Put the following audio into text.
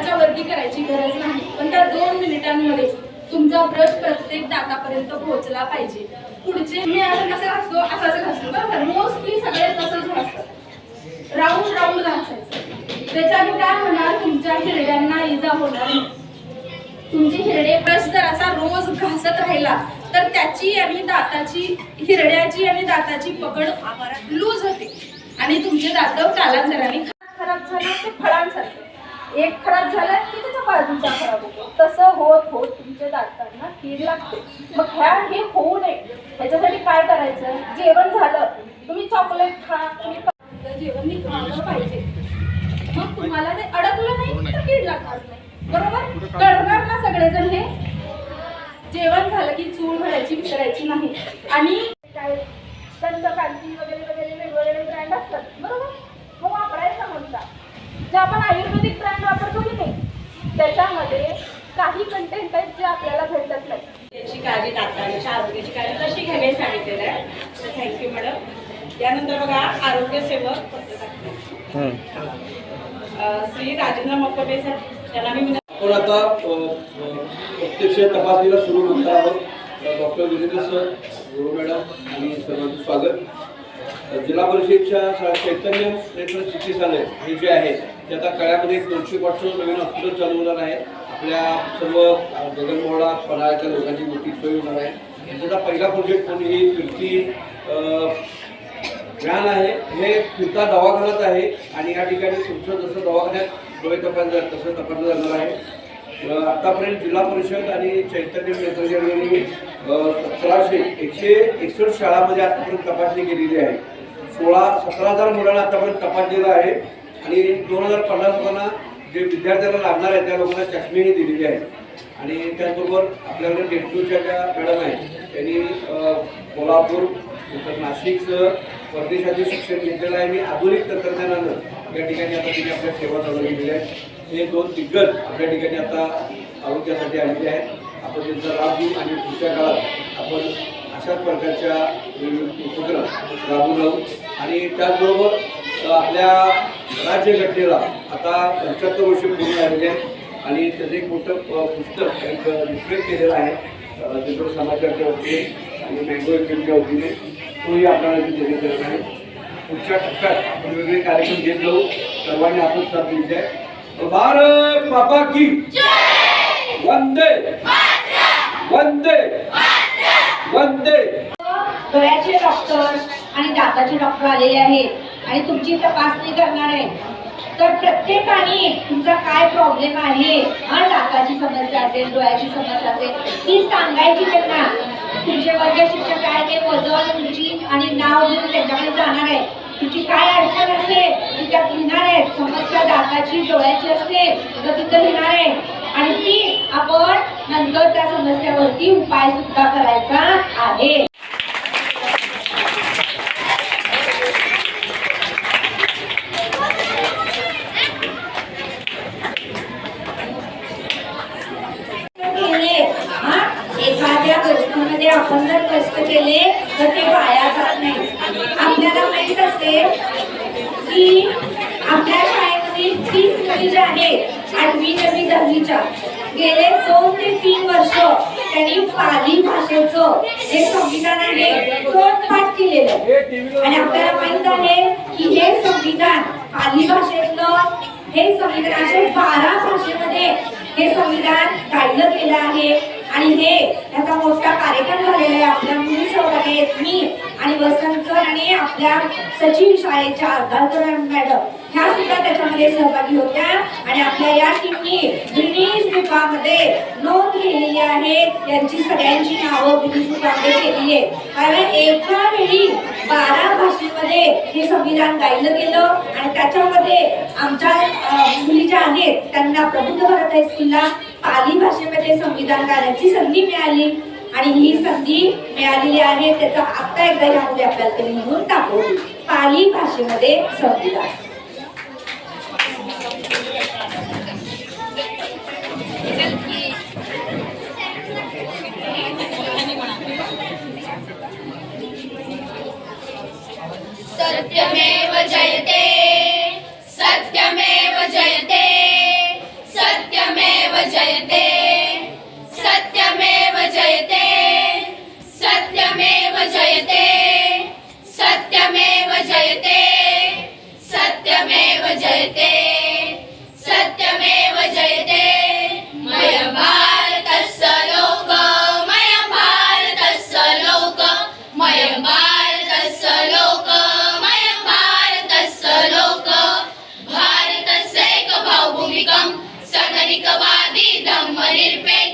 मिनिटाच्या वरती करायची गरज नाही. पण त्या दोन मिनिटांमध्ये तुमचा ब्रश प्रत्येक दातापर्यंत पोहोचला पाहिजे. पुढचे मी असं कसं घासतो असं असं घासतो बरोबर? मोस्टली सगळे तसंच घासतात राऊंड राऊंड घासायचं. त्याच्याने काय होणार? तुमच्या हिरड्यांना इजा होणार नाही. तुमची हिरडे ब्रश जर असा रोज घासत राहिला तर त्याची आणि दाताची हिरड्याची आणि दाताची पकड लूज होते. आणि तुमचे दात कालांतराने खराब झालं ते फळांसारखे. एक खराब झालं की त्याच्या बाजूचा खराब होतो. तसं होत होत तुमच्या दातांना कीड लागते. मग ह्या हे होऊ नये. ह्याच्यासाठी काय करायचं? जेवण झालं. तुम्ही चॉकलेट खा तुम्ही जेवण जेवण निघालं पाहिजे. मग तुम्हाला ते अडकलं नाही तर कीड लागणार नाही. बरोबर? कळणार ना सगळेजण हे? जेवण झालं की चूळ भरायची विसरायची नाही. आणि काय? दंतकांती वगैरे वगैरे वेगवेगळे ब्रँड असतात. बरोबर? मग वापरायचं म्हणता. जे आपण आयुर्वेदिक ब्रँड वापरतो की नाही त्याच्यामध्ये काही कंटेंट आहेत जे आपल्याला भेटत नाही. याची काळजी दातांच्या आरोग्याची काळजी कशी घ्यावी हे सांगितलेलं आहे. तर थँक्यू मॅडम त्यानंतर बघा आरोग्य सेवक श्री राजेंद्र मक्कोटे सर त्यांना मी आपण आता प्रत्यक्ष तपासणीला सुरू करणार आहोत. Doctor Vijendra sir Guru madam आणि सर्वांचं स्वागत. जिल्हा परिषदेच्या चैतन्य नेत्र चिकित्सालय हे जे आहे ते आता कळ्यामध्ये एक दोनशे कॉटचं नवीन हॉस्पिटल चालू होणार आहे. आपल्या सर्व गगनमोहळा पन्हाळ्याच्या लोकांची मोठी सोय होणार आहे. यांचा पहिला प्रोजेक्ट म्हणून ही फिरती ज्ञान व्हॅन आहे. हे फिरता दवाखान्यात आहे आणि या ठिकाणी तुमचं जसं दवाखान्यात डोळे तपासलं तसं तपासलं जाणार आहे. आतापर्यंत जिल्हा परिषद आणि चैतन्य नेत्रजनांनी सतराशे एकशे एकसष्ट शाळामध्ये आतापर्यंत तपासणी केलेली आहे. सोळा सतरा हजार मुलांना आतापर्यंत तपासलेलं आहे. आणि दोन हजार पन्नास लोकांना जे विद्यार्थ्यांना लागणार आहे त्या लोकांना चष्मेही दिलेले आहेत. आणि त्याचबरोबर आपल्याकडे डेटूच्या ज्या मॅडम आहेत त्यांनी कोल्हापूर नंतर नाशिकचं परदेशातील शिक्षण घेतलेलं आहे आणि आधुनिक तंत्रज्ञानानं या ठिकाणी आता तिने आपल्या सेवा चालू केलेल्या आहेत. हे दोन दिग्गज आपल्या ठिकाणी आता आरोग्यासाठी आलेले आहेत. आपण त्यांचा लाभ घेऊ आणि पुढच्या काळात आपण अशाच प्रकारच्या वेगवेगळे उपक्रम राबवून राहू. आणि त्याचबरोबर आपल्या राज्यघटनेला आता पंच्याहत्तर वर्ष पूर्ण झालेली आहे आणि त्याचं एक मोठं पुस्तक एक रिफ्लेक्ट केलेलं आहे अ, समाजाच्या वतीने आणि मँगो एफएमच्या वतीने. तोही आपल्याला तिथे देण्यात येणार आहे. पुढच्या टप्प्यात आपण वेगवेगळे कार्यक्रम घेत जाऊ. सर्वांनी आपण साथ दिली आहे भारत माता की वंदे! वंदे! वंदे! डोळ्याचे डॉक्टर आणि दाताचे डॉक्टर आलेले आहेत. आणि तुमची तपासणी करणार आहे. तर प्रत्येकाने तुमचा काय प्रॉब्लेम आहे हा दाताची समस्या असेल डोळ्याची समस्या असेल ती सांगायची त्यांना. तुमचे वर्ग शिक्षक काय ते वजन तुमची आणि नाव घेऊन त्यांच्याकडे जाणार आहे तुमची काय अडचण असेल ती त्यात लिहिणार आहे समस्या दाताची डोळ्याची असेल तर तिथं लिहिणार आहे आणि ती आपण नंतर त्या समस्यावरती उपाय सुद्धा करायचा आहे केले हा एखाद्या गोष्टीमध्ये आपण जर कष्ट केले तर ते वाया जात नाही आपल्याला माहीत असेल की आपल्या शाळेमध्ये तीस मुली ज्या आठवी नवी दहावीच्या. गेले दोन ते तीन वर्ष त्यांनी पाली भाषेचं जे संविधान आहे तो पाठ केलेलं. आणि आपल्याला माहीत आहे की हे संविधान पाली भाषेतलं हे संविधान असे बारा भाषेमध्ये हे संविधान काढलं गेलं आहे. आणि हे याचा मोठा कार्यक्रम झालेला आहे आपल्या मुली सहभागी आहेत मी आणि वसंत सर आणि आपल्या सचिव शाळेच्या अर्धाकर मॅडम. ह्या सुद्धा त्याच्यामध्ये सहभागी होत्या आणि आपल्या या टीमनी ब्रिटिश बुकामध्ये नोंद केलेली आहे. यांची सगळ्यांची नावं ब्रिटिश बुकामध्ये केली आहे कारण एका वेळी बारा भाषेमध्ये हे संविधान गायलं गेलं आणि त्याच्यामध्ये आमच्या मुली ज्या आहेत त्यांना प्रबुद्ध भारत हायस्कूलला पाली भाषेमध्ये संविधान गाण्याची संधी मिळाली आणि ही संधी मिळालेली आहे त्याचा आत्ता एकदा यामध्ये आपल्याला तरी लिहून टाकू. पाली भाषेमध्ये संविधान. सत्यमेव जयते ನಾಗರಿಕವಾದಿ ಧಮ್ಮ ನಿರ್ಪೇಕ್ಷ